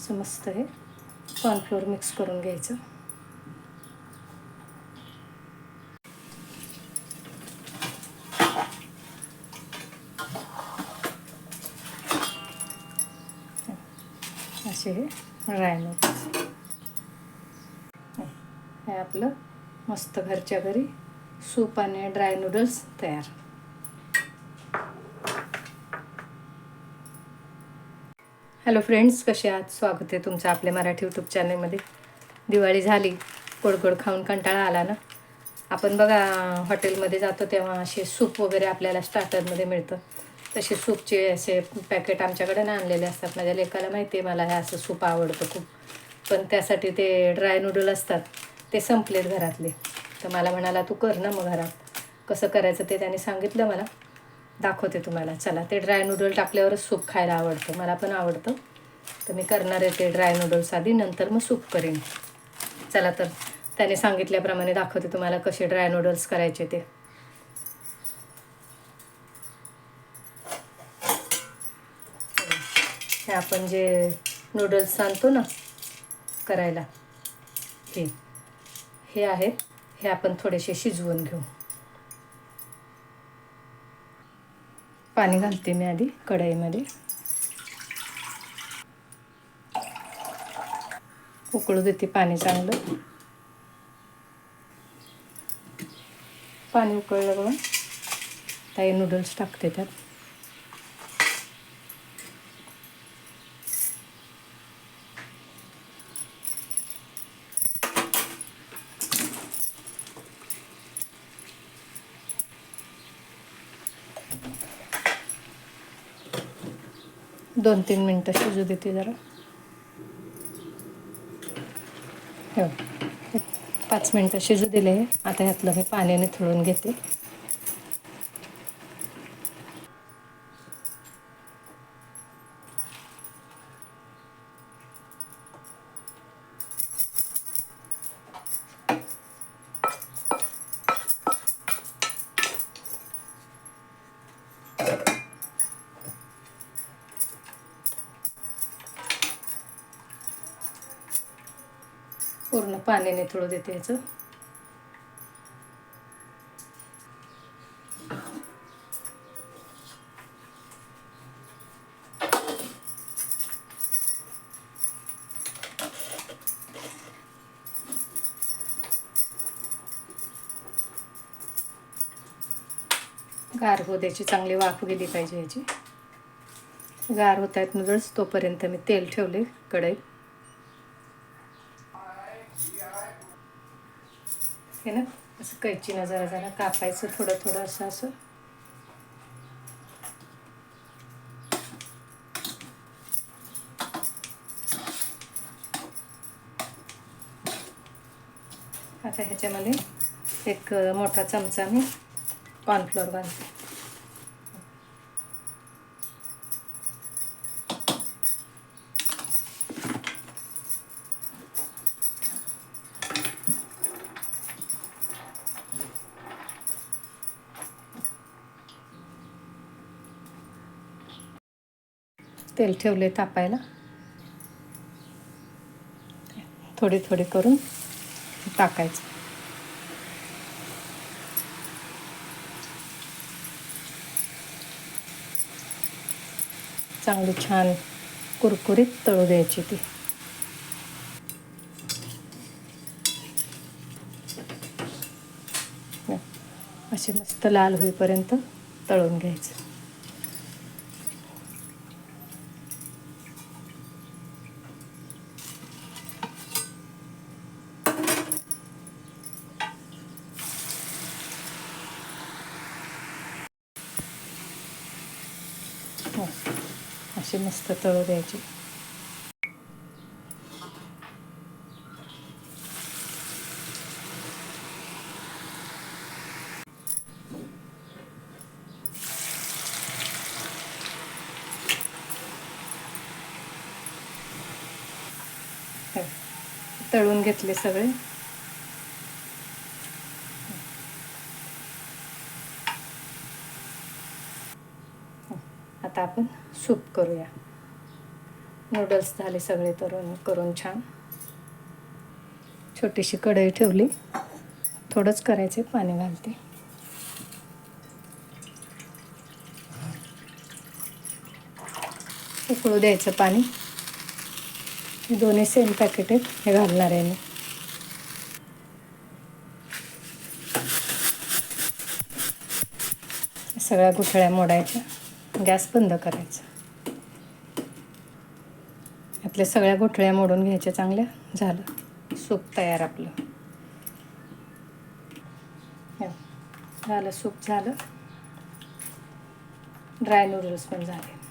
असं मस्त हे कॉर्नफ्लोअर मिक्स करून घ्यायचं. असे हे ड्राय नूडल्स हे आपलं मस्त घरच्या घरी सूप आणि ड्राय नूडल्स तयार. हॅलो फ्रेंड्स कसे आहात? स्वागत आहे तुमचं आपल्या मराठी यूट्यूब चॅनलमध्ये दिवाळी झाली गोडगोड खाऊन कंटाळा आला ना? आपण बघा हॉटेलमध्ये जातो तेव्हा असे सूप वगैरे आपल्याला स्टार्टरमध्ये मिळतं. तसे सूपचे असे पॅकेट आमच्याकडे ना आणलेले असतात. माझ्या लेकाला माहिती आहे मला हे असं सूप आवडतं खूप. पण त्यासाठी ते ड्राय नूडल असतात. ते संपलेत घरातले. तर मला म्हणाला तू कर ना मग घरात. कसं करायचं ते त्याने सांगितलं मला. दाखवते तुम्हाला. चला ते ड्राय नूडल टाकल्यावरच सूप खायला आवडतं. मला पण आवडतं. तर मी करणार आहे ते ड्राय नूडल्स आधी नंतर मग सूप करेन. चला तर त्याने सांगितल्याप्रमाणे दाखवते तुम्हाला कसे ड्राय नूडल्स करायचे ते. हे आपण जे नूडल्स आणतो ना करायला हे हे आहेत हे आपण थोडेसे शिजवून घेऊ. पाणी घालते मी आधी कढईमध्ये. उकळू देते पाणी चांगलं. पाणी उकळलं बघा ताई नूडल्स टाकते त्यात. दोन तीन मिनटं शिजू देते जरा. हो पाच मिनटं शिजू दिले. आता ह्यातलं मी पाण्याने थोडून घेते. पाण्याने थोडं देते याचं. गार हो द्यायची चांगली वाफ गेली पाहिजे याची. गार होत आहेत नूडल्स तोपर्यंत मी तेल ठेवले कढईत हे ना? असं कैचीनं जरा जरा कापायचं थोडं थोडं असं असं. आता ह्याच्यामध्ये एक मोठा चमचा मी कॉर्नफ्लोअर बांधते तेल ठेवले तापायला. थोडे थोडे करून टाकायचं. चांगली छान कुरकुरीत तळू द्यायची ती. असे मस्त लाल होईपर्यंत तळून घ्यायचं. हो अशी मस्त तळू द्यायची हो. तळून घेतले सगळे आता आपण सूप करूया. नूडल्स झाले सगळे तरुण करून छान. छोटीशी कढई ठेवली. थोडंच करायचे पाणी घालते. उकळू द्यायचं पाणी. हे दोन्ही सेम पॅकेट आहेत. हे घालणार आहे मी. सगळ्या गुठळ्या मोडायच्या. गॅस बंद करायचा. यातल्या सगळ्या गोठळ्या मोडून घ्यायच्या चांगल्या झालं. सूप तयार आपलं. झालं सूप झालं. ड्राय नूडल्स पण झाले.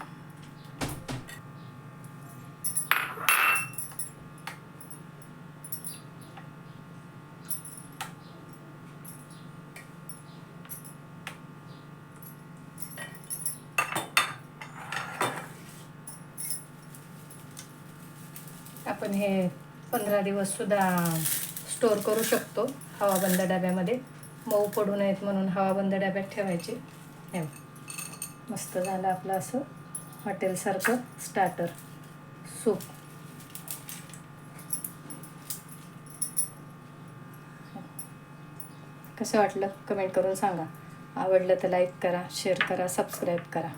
आपण हे पंधरा दिवससुद्धा स्टोअर करू शकतो हवाबंद डब्यामध्ये. मऊ पडू नयेत म्हणून हवाबंद डब्यात ठेवायचे. हे मस्त झालं आपलं असं. हॉटेलसारखं स्टार्टर सूप कसं वाटलं? कमेंट करून सांगा. आवडलं तर लाईक करा शेअर करा सबस्क्राईब करा.